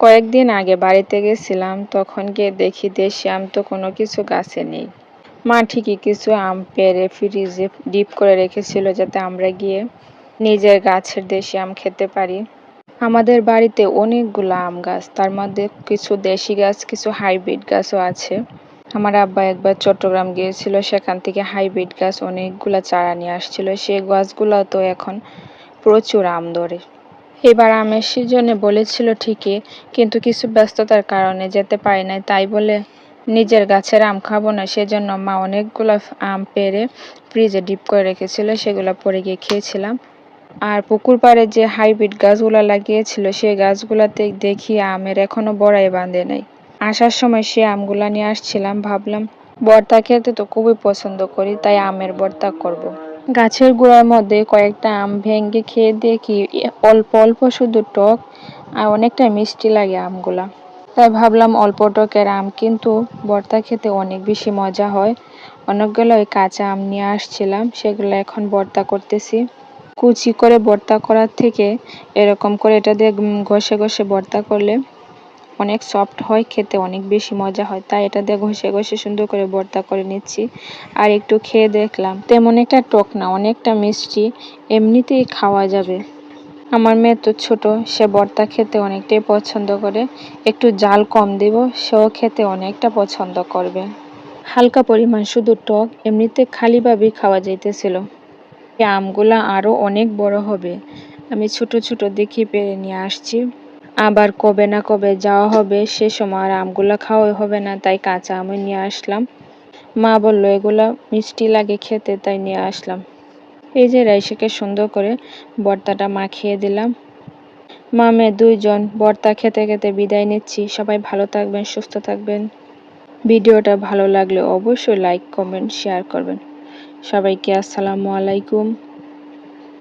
কয়েকদিন আগে বাড়িতে গেছিলাম, তখন গিয়ে দেখি দেশি আম তো কোনো কিছু গাছে নেই। মা ঠিকই কিছু আম পেড়ে ফ্রিজে ডিপ করে রেখেছিল যাতে আমরা গিয়ে নিজের গাছের দেশি আম খেতে পারি। আমাদের বাড়িতে অনেকগুলো আম গাছ, তার মধ্যে কিছু দেশি গাছ, কিছু হাইব্রিড গাছও আছে। আমার আব্বা একবার চট্টগ্রাম গিয়েছিল, সেখান থেকে হাইব্রিড গাছ অনেকগুলো চারা নিয়ে আসছিল। সেই গাছগুলো তো এখন প্রচুর আম ধরে। এবার আমের সিজনে বলেছিল ঠিকই, কিন্তু কিছু ব্যস্ততার কারণে যেতে পারি নাই। তাই বলে নিজের গাছের আম খাব না, সেজন্য মা অনেকগুলো আম পেরে ফ্রিজে ডিপ করে রেখেছিল, সেগুলো পরে গিয়ে খেয়েছিলাম। আর পুকুর পাড়ে যে হাইব্রিড গাছগুলো লাগিয়েছিল সেই গাছগুলাতে দেখি আমের এখনও বড়াই বাঁধে নাই। আসার সময় সে আমগুলা নিয়ে আসছিলাম, ভাবলাম, বর্তা খেতে তো খুবই পছন্দ করি, তাই আমের বর্তা করব। গাছের গোড়ার মধ্যে কয়েকটা আম ভেঙে খেয়ে দেখি অল্প অল্প শুধু টক আর অনেকটা মিষ্টি লাগে আমগুলা। তাই ভাবলাম অল্প টকের আম কিন্তু বর্তা খেতে অনেক বেশি মজা হয়। অনেকগুলো ওই কাঁচা আম নিয়ে আসছিলাম, সেগুলো এখন বর্তা করতেছি। কুচি করে বর্তা করার থেকে এরকম করে এটা দিয়ে ঘষে ঘষে বর্তা করলে অনেক সফট হয়, খেতে অনেক বেশি মজা হয়। তাই এটা দিয়ে ঘষে ঘষে সুন্দর করে ভর্তা করে নিচ্ছি। আর একটু খেয়ে দেখলাম, তেমন একটা টক না, অনেকটা মিষ্টি, এমনিতেই খাওয়া যাবে। আমার মেয়ে তো ছোট, সে ভর্তা খেতে অনেকটাই পছন্দ করে। একটু জাল কম দেব, সেও খেতে অনেকটা পছন্দ করবে। হালকা পরিমাণ শুধু টক, এমনিতে খালিভাবেই খাওয়া যাইতেছিল। আমগুলা আরও অনেক বড় হবে। আমি ছোট ছোট দেখি পেরে নিয়ে আসছি। আবার কবে না কবে যাওয়া হবে, সে সময় আর আমগুলো খাওয়াই হবে না, তাই কাঁচা আমি নিয়ে আসলাম। মা বলল, এগুলো মিষ্টি লাগে খেতে, তাই নিয়ে আসলাম। এই যে রাইসেকে সুন্দর করে বর্তাটা মাখিয়ে দিলাম। মামে দুইজন বর্তা খেতে খেতে বিদায় নিচ্ছি। সবাই ভালো থাকবেন, সুস্থ থাকবেন। ভিডিওটা ভালো লাগলে অবশ্যই লাইক, কমেন্ট, শেয়ার করবেন। সবাইকে আসসালামু আলাইকুম।